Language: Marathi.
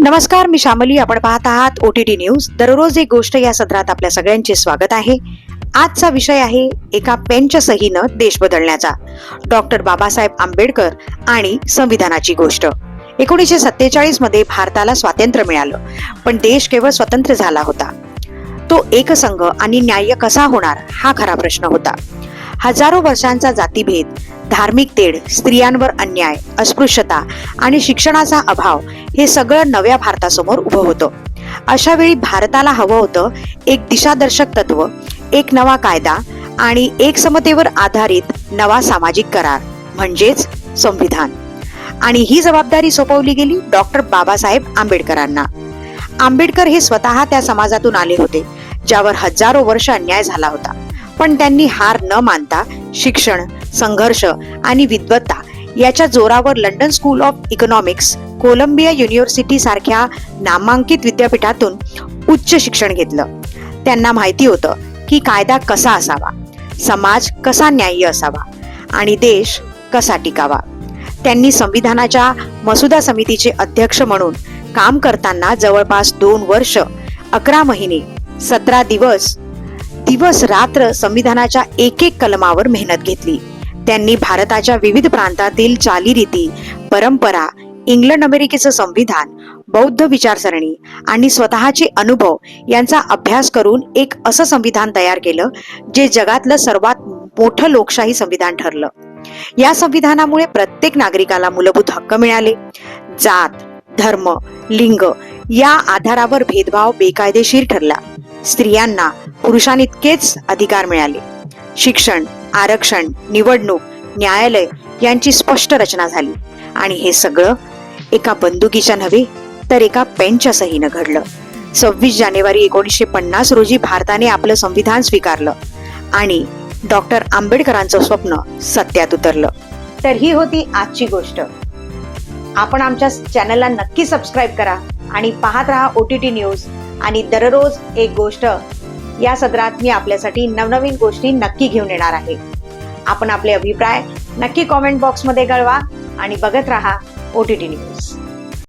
नमस्कार मी शामली. आपण पाहत आहात ओ टी टी न्यूज दररोज एक गोष्ट या सत्रात आपल्या सगळ्यांचे स्वागत आहे. आजचा विषय आहे एका पेनच्या सहीनं देश बदलण्याचा. डॉक्टर बाबासाहेब आंबेडकर आणि संविधानाची गोष्ट. एकोणीसशे सत्तेचाळीसमध्ये भारताला स्वातंत्र्य मिळालं पण देश केवळ स्वतंत्र झाला होता. तो एकसंघ आणि न्याय्य कसा होणार हा खरा प्रश्न होता. हजारो वर्षांचा जातीभेद धार्मिक तेढ स्त्रियांवर अन्याय अस्पृश्यता आणि शिक्षणाचा अभाव हे सगळं नव्या भारतासमोर उभं होतं. अशा वेळी भारताला हवं होतं एक दिशादर्शक तत्व एक नवा कायदा आणि एक समतेवर आधारित नवा सामाजिक करार म्हणजेच संविधान. आणि ही जबाबदारी सोपवली गेली डॉक्टर बाबासाहेब आंबेडकरांना. आंबेडकर हे स्वतः त्या समाजातून आले होते ज्यावर हजारो वर्ष अन्याय झाला होता. पण त्यांनी हार न मानता शिक्षण संघर्ष आणि विद्वत्ता याच्या जोरावर London School of Economics Columbia University सारख्या नामांकित विद्यापीठातून उच्च शिक्षण घेतलं. त्यांना माहिती होतं की कायदा कसा असावा समाज कसा न्याय्य असावा आणि देश कसा टिकावा. त्यांनी संविधानाच्या मसुदा समितीचे अध्यक्ष म्हणून काम करताना जवळपास दोन वर्ष अकरा महिने सतरा दिवस दिवस रात्र संविधानाच्या एक एक कलमावर मेहनत घेतली. त्यांनी भारताच्या विविध प्रांतातील चालीरीती परंपरा इंग्लंड अमेरिकेचं संविधान बौद्ध विचारसरणी आणि स्वतःचे अनुभव यांचा अभ्यास करून एक असं संविधान तयार केलं जे जगातलं सर्वात मोठं लोकशाही संविधान ठरलं. या संविधानामुळे प्रत्येक नागरिकाला मूलभूत हक्क मिळाले. जात धर्म लिंग या आधारावर भेदभाव बेकायदेशीर ठरला. स्त्रियांना पुरुषांइतकेच अधिकार मिळाले. शिक्षण आरक्षण निवडणूक न्यायालय यांची स्पष्ट रचना झाली. आणि हे सगळं एका बंदुकीच्या नव्हे तर एका पेनच्या सहीनं घडलं. सव्वीस जानेवारी एकोणीसशे पन्नास रोजी भारताने आपलं संविधान स्वीकारलं आणि डॉक्टर आंबेडकरांचं स्वप्न सत्यात उतरलं. तर ही होती आजची गोष्ट. आपण आमच्या चॅनलला नक्की सबस्क्राईब करा आणि पाहत राहा ओ टी टी न्यूज आणि दररोज एक गोष्ट या सत्रात मी आपल्यासाठी नवनवीन गोष्टी नक्की घेऊन येणार आहे. आपण आपले अभिप्राय नक्की कॉमेंट बॉक्समध्ये कळवा आणि बघत राहा ओ टी टी न्यूज